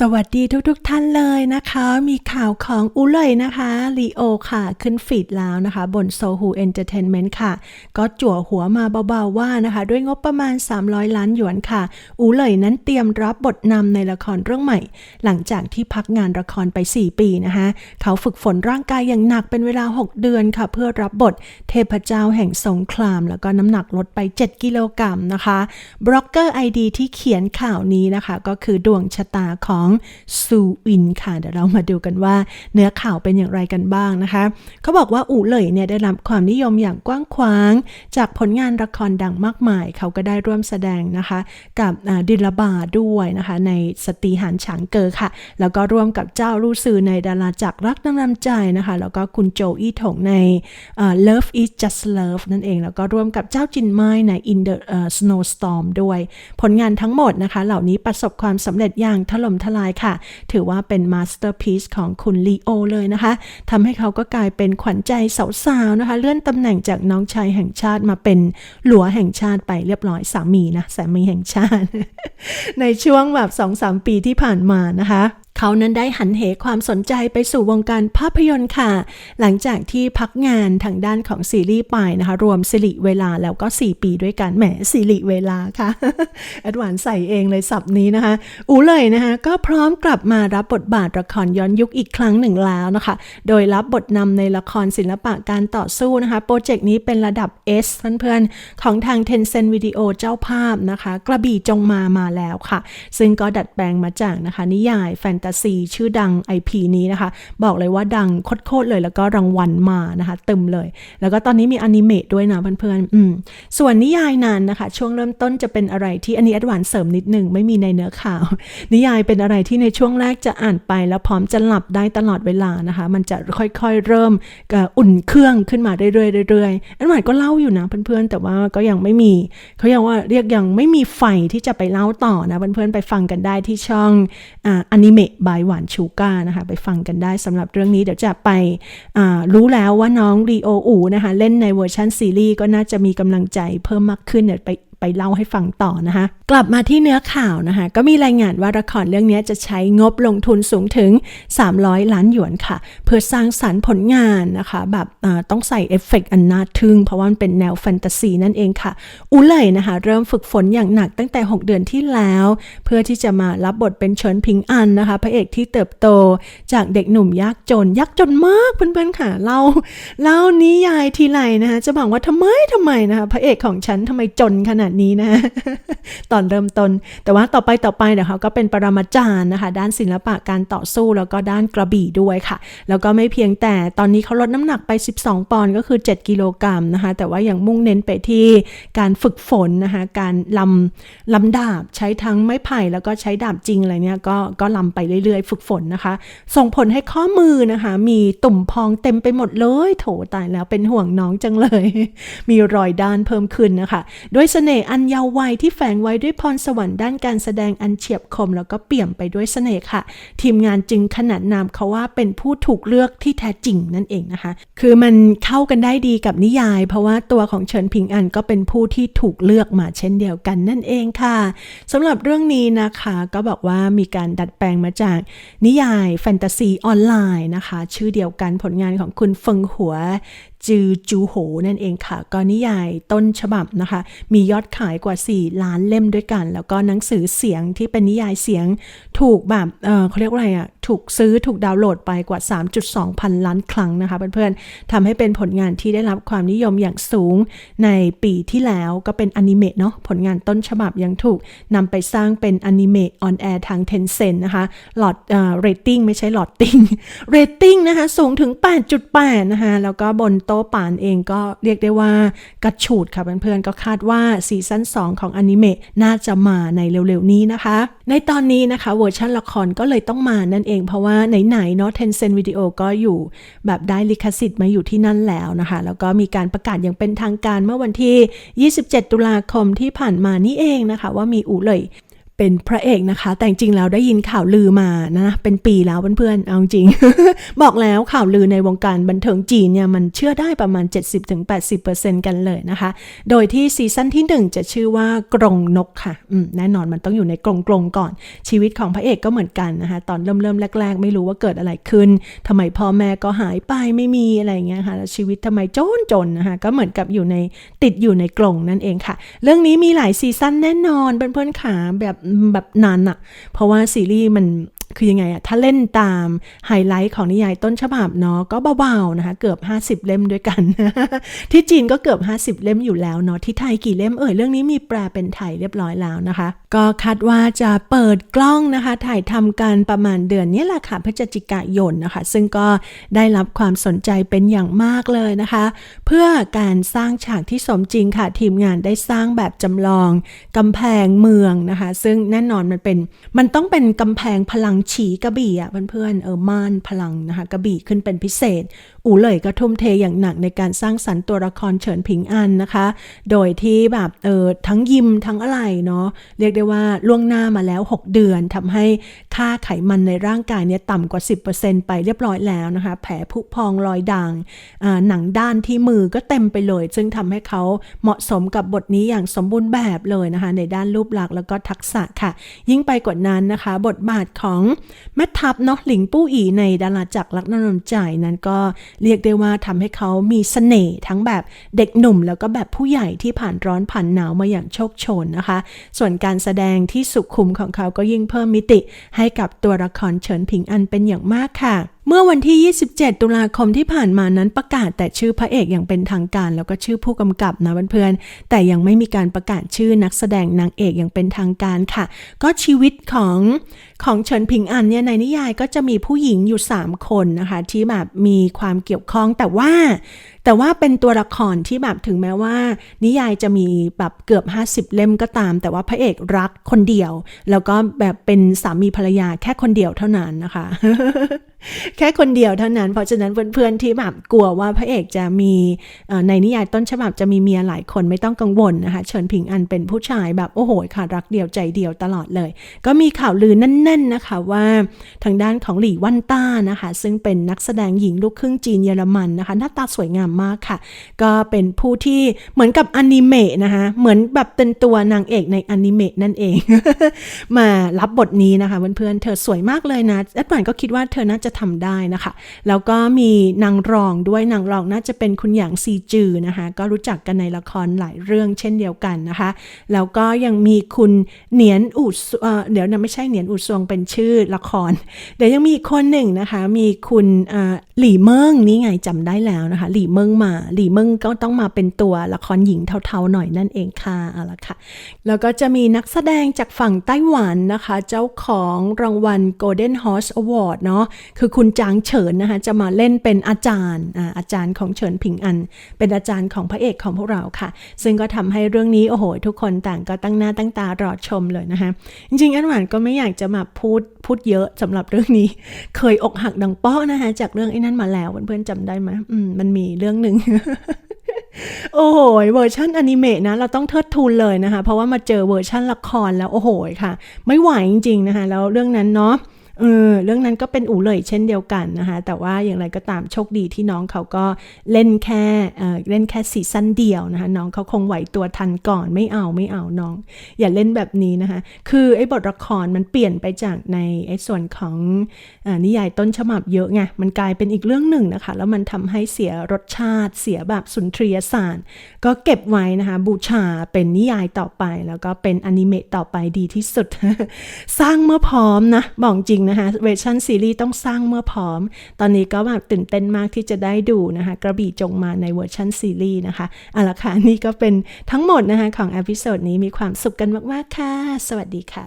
สวัสดีทุกๆทท่านเลยนะคะ มีข่าวของอูเลยนะคะลีโอค่ะ ขึ้นฟีดแล้วนะคะ บนโซฮูเอนเตอร์เทนเมนต์ค่ะ ก็จั่วหัวมาเบาๆว่านะคะ ด้วยงบประมาณ 300 ล้านหยวนค่ะอูเลยนั้นเตรียมรับบทนำในละครเรื่องใหม่ หลังจากที่พักงานละครไป 4 ปีนะคะ เขาฝึกฝนร่างกายอย่างหนักเป็นเวลา 6 เดือนค่ะ เพื่อรับบทเทพเจ้าแห่งสงคราม แล้วก็น้ำหนักลดไป 7 กิโลกรัมนะคะบล็อกเกอร์ไอดีที่เขียนข่าวนี้นะคะ ก็คือดวงชะตาของซูอินค่ะ เดี๋ยวเรามาดูกันว่าเนื้อข่าวเป็นอย่างไรกันบ้างนะคะ เขาบอกว่าอู่เหลยเนี่ยได้รับความนิยมอย่างกว้างขวาง จากผลงานละครดังมากมาย เขาก็ได้ร่วมแสดงนะคะ กับดิลบาด้วยนะคะ ในสตรีหันฉางเกอค่ะ แล้วก็ร่วมกับเจ้ารู้สื่อในดาราจักรรักน้ำนำใจนะคะ แล้วก็คุณโจอี้ถงใน Love is just love นั่นเอง แล้วก็ร่วมกับเจ้าจินไม้ใน In the Snowstorm ด้วย ผลงานทั้งหมดนะคะ เหล่านี้ประสบความสำเร็จอย่างถล่มทลายค่ะ ถือว่าเป็นมาสเตอร์พีซของคุณลีโอเลยนะคะทำให้เขาก็กลายเป็นขวัญใจสาวๆนะคะ เลื่อนตำแหน่งจากน้องชายแห่งชาติมาเป็นหลัวแห่งชาติไปเรียบร้อยสามีนะสามีแห่งชาติ ในช่วงแบบ2-3ปีที่ผ่านมานะคะ เขานั้นได้หันเหความสนใจไปสู่วงการภาพยนตร์ค่ะ หลังจากที่พักงานทางด้านของซีรีส์ไปนะคะ รวมสิริเวลาแล้วก็ 4 ปีด้วยกัน แหมสิริเวลาค่ะแอดวานใส่เองเลยสับนี้นะคะ อูเลยนะคะ ก็พร้อมกลับมารับบทบาทละครย้อนยุคอีกครั้งหนึ่งแล้วนะคะ โดยรับบทนำในละครศิลปะการต่อสู้นะคะ โปรเจกต์นี้เป็นระดับ S เพื่อนๆ ของทาง Tencent Video เจ้าภาพนะคะ กระบี่จงมามาแล้วค่ะ ซึ่งก็ดัดแปลงมาจากนะคะ นิยายแฟนตาซีชื่อดัง IP นี้นะคะ บอกเลยว่าดังโคตรเลยแล้วก็รางวัลมานะคะเตึมเลย แล้วก็ตอนนี้มีอนิเมะด้วยนะเพื่อนๆส่วนนิยายนั้นนะคะ ช่วงเริ่มต้นจะเป็นอะไรที่อันนี้อดวานเสริมนิดนึงไม่มีในเนื้อข่าว นิยายเป็นอะไรที่ในช่วงแรกจะอ่านไป แล้วพร้อมจะหลับได้ตลอดเวลานะคะ มันจะค่อยๆเริ่มอุ่นเครื่องขึ้นมาเรื่อยๆเรื่อยๆอันวานก็เล่าอยู่นะเพื่อนๆ แต่ว่าก็ยังไม่มีเขายังว่าเรียกยังไม่มีไฟที่จะไปเล่าต่อนะเพื่อนๆไปฟังกันได้ที่ช่องอนิเมะบายหวานชูก้านะคะ ไปฟังกันได้สำหรับเรื่องนี้เดี๋ยวจะไปรู้แล้วว่าน้องรีโออูนะคะ เล่นในเวอร์ชันซีรีส์ก็น่าจะมีกำลังใจเพิ่มมากขึ้นเดี๋ยวไปไปเล่าให้ฟังต่อนะคะกลับมาที่เนื้อข่าวนะคะ ก็มีรายงานว่าละครเรื่องนี้จะใช้งบลงทุนสูงถึง 300 ล้านหยวนค่ะ เพื่อสร้างสารรค์ผลงานนะคะ แบบต้องใส่เอฟเฟกต์อันน่าทึ่งเพราะว่ามันเป็นแนวแฟนตาซีนั่นเองค่ะอูเลยนะคะ เริ่มฝึกฝนอย่างหนักตั้งแต่ 6 เดือนที่แล้ว เพื่อที่จะมารับบทเป็นเฉินพิงอันนะคะ พระเอกที่เติบโตจากเด็กหนุ่มยากจนยากจนมากเพื่อนๆค่ะเล่าเล่านิยายทีไรนะคะจะบอกว่าทำไมทำไมนะคะพระเอกของฉันทำไมจนขนาดนี้นะตอนเริ่มต้น แต่ว่าต่อไปต่อไปเดี๋ยวเขาก็เป็นปรมาจารย์นะคะ ด้านศิลปะการต่อสู้แล้วก็ด้านกระบี่ด้วยค่ะ แล้วก็ไม่เพียงแต่ตอนนี้เขาลดน้ำหนักไป 12 ปอนด์ก็คือ 7 กิโลกรัมนะคะ แต่ว่ายังมุ่งเน้นไปที่การฝึกฝนนะคะ การลำลำดาบใช้ทั้งไม้ไผ่แล้วก็ใช้ดาบจริงอะไรเนี้ยก็ก็ลำไปเรื่อยๆ ฝึกฝนนะคะ ส่งผลให้ข้อมือนะคะ มีตุ่มพองเต็มไปหมดเลยโถตายแล้วเป็นห่วงน้องจังเลย มีรอยด้านเพิ่มขึ้นนะคะ ด้วยเสน่ห์อันยาววัยที่แฝงไว้ด้วยวยพรสวรรค์ด้านการแสดงอันเฉียบคม แล้วก็เปี่ยมไปด้วยเสน่ห์ค่ะ ทีมงานจึงขนานนามเขาว่าเป็นผู้ถูกเลือกที่แท้จริงนั่นเองนะคะ คือมันเข้ากันได้ดีกับนิยาย เพราะว่าตัวของเฉินพิงอันก็เป็นผู้ที่ถูกเลือกมาเช่นเดียวกันนั่นเองค่ะสำหรับเรื่องนี้นะคะก็บอกว่ามีการดัดแปลงมาจากนิยายแฟนตาซีออนไลน์นะคะ ชื่อเดียวกันผลงานของคุณเฟิงหัว จือจูโหนั่นเองค่ะ ก็นิยายต้นฉบับนะคะ มียอดขายกว่า 4 ล้านเล่มด้วยกัน แล้วก็หนังสือเสียงที่เป็นนิยายเสียงถูกแบบเออเขาเรียกว่าอะไรอะถูกซื้อถูกดาวน์โหลดไปกว่า 3.2 พันล้านครั้งนะคะเพื่อนๆทำให้เป็นผลงานที่ได้รับความนิยมอย่างสูงในปีที่แล้วก็เป็นอนิเมะเนาะผลงานต้นฉบับยังถูกนำไปสร้างเป็นอนิเมะออนแอร์ทางเทนเซ็นนะคะหลอดเอ่อเรตติ้งไม่ใช่หลอดติ้งเรตติ้งนะคะสูงถึง 8.8 นะคะแล้วก็บนโตะป่านเองก็เรียกได้ว่ากระฉูดค่ะเพื่อนๆ ก็คาดว่าซีซั่น2 ของอนิเมะน่าจะมาในเร็วๆ นี้นะคะ ในตอนนี้นะคะเวอร์ชันละครก็เลยต้องมานั่นเองเพราะว่าไหนๆเนาะ Tencent Video ก็อยู่แบบได้ลิขสิทธิ์มาอยู่ที่นั่นแล้วนะคะ แล้วก็มีการประกาศอย่างเป็นทางการเมื่อวันที่ 27 ตุลาคมที่ผ่านมานี่เองนะคะ ว่ามีอู่เลย เป็นพระเอกนะคะ แต่จริงแล้วได้ยินข่าวลือมานะเป็นปีแล้วเพื่อนๆเอาจริง บอกแล้วข่าวลือในวงการบันเทิงจีนเนี่ยมันเชื่อได้ประมาณ 70-80%กันเลยนะคะ โดยที่ซีซั่นที่ 1 จะชื่อว่ากรงนกค่ะอืมแน่นอนมันต้องอยู่ในกรงกรงๆก่อน ชีวิตของพระเอกก็เหมือนกันนะคะ ตอนเริ่มเริ่มแรก ๆ ไม่รู้ว่าเกิดอะไรขึ้นทำไมพ่อแม่ก็หายไปไม่มีอะไรเงี้ยค่ะแล้วชีวิตทำไมจนจนๆนะคะก็เหมือนกับอยู่ในติดอยู่ในกรงนั่นเองค่ะ เรื่องนี้มีหลายซีซั่นแน่นอนเพื่อนๆขาแบบแบบนานอะเพราะว่าซีรีส์มันคือยังไงอะถ้าเล่นตามไฮไลท์ของนิยายต้นฉบับเนาะก็เบาๆนะคะ เกือบ 50 เล่มด้วยกัน ที่จีนก็เกือบ 50 เล่มอยู่แล้วเนาะที่ไทยกี่เล่มเอ่ยเรื่องนี้มีแปลเป็นไทยเรียบร้อยแล้วนะคะ ก็คาดว่าจะเปิดกล้องนะคะ ถ่ายทำกันประมาณเดือนนี้แหละค่ะพฤศจิกายนนะคะ ซึ่งก็ได้รับความสนใจเป็นอย่างมากเลยนะคะ เพื่อการสร้างฉากที่สมจริงค่ะ ทีมงานได้สร้างแบบจำลองกำแพงเมืองนะคะ ซึ่งแน่นอนมันเป็น มันต้องเป็นกำแพงพลังฉีกระบี่อะเพื่อนๆเออม่านพลังนะคะกระบี่ขึ้นเป็นพิเศษ อู่เหลยก็ทุ่มเทอย่างหนักในการสร้างสรรค์ตัวละครเฉินผิงอันนะคะ โดยที่แบบเออทั้งยิมทั้งอะไรเนาะเรียกได้ว่าล่วงหน้ามาแล้ว 6 เดือนทำให้ค่าไขมันในร่างกายเนี่ยต่ำกว่า 10%ไปเรียบร้อยแล้วนะคะ แผลผุพองรอยด่างหนังด้านที่มือก็เต็มไปเลย ซึ่งทำให้เขาเหมาะสมกับบทนี้อย่างสมบูรณ์แบบเลยนะคะ ในด้านรูปลักษณ์แล้วก็ทักษะค่ะ ยิ่งไปกว่านั้นนะคะ บทบาทของแม่ทัพเนาะหลิงปู้อีในดาราจักรลักนนมใจนั้นก็เรียกได้ว่าทำให้เขามีเสน่ห์ทั้งแบบเด็กหนุ่ม แล้วก็แบบผู้ใหญ่ที่ผ่านร้อนผ่านหนาวมาอย่างโชคโชนนะคะ ส่วนการแสดงที่สุขุมของเขาก็ยิ่งเพิ่มมิติ ให้กับตัวละครเฉินผิงอันเป็นอย่างมากค่ะ เมื่อวันที่ 27 ตุลาคมที่ผ่านมานั้นประกาศแต่ชื่อพระเอกอย่างเป็นทางการแล้วก็ชื่อผู้กำกับนะเพื่อนๆแต่ยังไม่มีการประกาศชื่อนักแสดงนางเอกอย่างเป็นทางการค่ะ ก็ชีวิตของของเฉินผิงอันเนี่ยในนิยายก็จะมีผู้หญิงอยู่ 3 คนนะคะ ที่แบบมีความเกี่ยวข้องแต่ว่า แต่ว่าเป็นตัวละครที่แบบถึงแม้ว่า นิยายจะมีแบบเกือบ 50 เล่มก็ตาม แต่ว่าพระเอกรักคนเดียว แล้วก็แบบเป็นสามีภรรยาแค่คนเดียวเท่านั้นนะคะ แค่คนเดียวเท่านั้น เพราะฉะนั้นเพื่อนๆที่แบบกลัวว่าพระเอกจะมีในนิยายต้นฉบับจะมีเมียหลายคนไม่ต้องกังวลนะคะเฉินผิงอันเป็นผู้ชายแบบโอ้โหค่ะรักเดียวใจเดียวตลอดเลย ก็มีข่าวลือแน่น ๆนะคะว่าทางด้านของหลี่วันต้านะคะ ซึ่งเป็นนักแสดงหญิงลูกครึ่งจีนเยอรมันนะคะ หน้าตาสวยงามมากค่ะ ก็เป็นผู้ที่เหมือนกับอนิเมะนะคะ เหมือนแบบเป็นตัวนางเอกในอนิเมะนั่นเอง มารับบทนี้นะคะเพื่อนๆเธอสวยมากเลยนะแอดวานก็คิดว่าเธอน่าจะทำได้นะคะ แล้วก็มีนางรองด้วยนางรองน่าจะเป็นคุณหยางซีจือนะคะ ก็รู้จักกันในละครหลายเรื่องเช่นเดียวกันนะคะ แล้วก็ยังมีคุณเหนียนอูดเอ่เดี๋ยวนะไม่ใช่เหนียนอูดซวงเป็นชื่อละคร เดี๋ยวยังมีอีกคนหนึ่งนะคะ มีคุณหลี่เมิงนี่ไงจำได้แล้วนะคะ หลี่เมิงมาหลี่เมิงก็ต้องมาเป็นตัวละครหญิงเทาๆหน่อยนั่นเองค่ะเอาละค่ะ แล้วก็จะมีนักแสดงจากฝั่งไต้หวันนะคะ เจ้าของรางวัล Golden Horse Award เนาะคือคุณจางเฉินนะคะจะมาเล่นเป็นอาจารย์อาจารย์ของเฉินผิงอัน เป็นอาจารย์ของพระเอกของพวกเราค่ะ ซึ่งก็ทำให้เรื่องนี้โอ้โห ทุกคนต่างก็ตั้งหน้าตั้งตารอชมเลยนะคะ จริงๆอันหวานก็ไม่อยากจะมาพูดพูดเยอะสำหรับเรื่องนี้ เคยอกหักดังป้อนะคะจากเรื่องไอ้นั่นมาแล้วเพื่อนๆจำได้ไหมมมันมีเรื่องหนึ่งโอ้โหเวอร์ชันอนิเมะนะ เราต้องเทิดทูนเลยนะคะ เพราะว่ามาเจอเวอร์ชันละครแล้ว โอ้โหค่ะ ไม่ไหวจริง ๆ นะคะ แล้วเรื่องนั้นเนาะ เออเรื่องนั้นก็เป็นอู่เลยเช่นเดียวกันนะคะ แต่ว่าอย่างไรก็ตามโชคดีที่น้องเขาก็เล่นแค่เออเล่นแค่ซีซั่นเดียวนะคะ น้องเขาคงไหวตัวทันก่อนไม่เอาไม่เอาน้อง อย่าเล่นแบบนี้นะคะ คือไอ้บทละครมันเปลี่ยนไปจากในไอ้ส่วนของอนิยายต้นฉบับเยอะไงมันกลายเป็นอีกเรื่องหนึ่งนะคะ แล้วมันทำให้เสียรสชาติเสียแบบสุนทรียศาสตร์ ก็เก็บไว้นะคะ บูชาเป็นนิยายต่อไป แล้วก็เป็นอนิเมะต่อไปดีที่สุด สร้างเมื่อพร้อมนะบอกจริงนะคะเวอร์ชันซีรีส์ต้องสร้างเมื่อพร้อม ตอนนี้ก็แบบตื่นเต้นมากที่จะได้ดูนะคะ กระบี่จงมาในเวอร์ชันซีรีส์นะคะเอาละค่ะนี่ก็เป็นทั้งหมดนะคะของอพิโซดนี้มีความสุขกันมาก ๆ ค่ะ สวัสดีค่ะ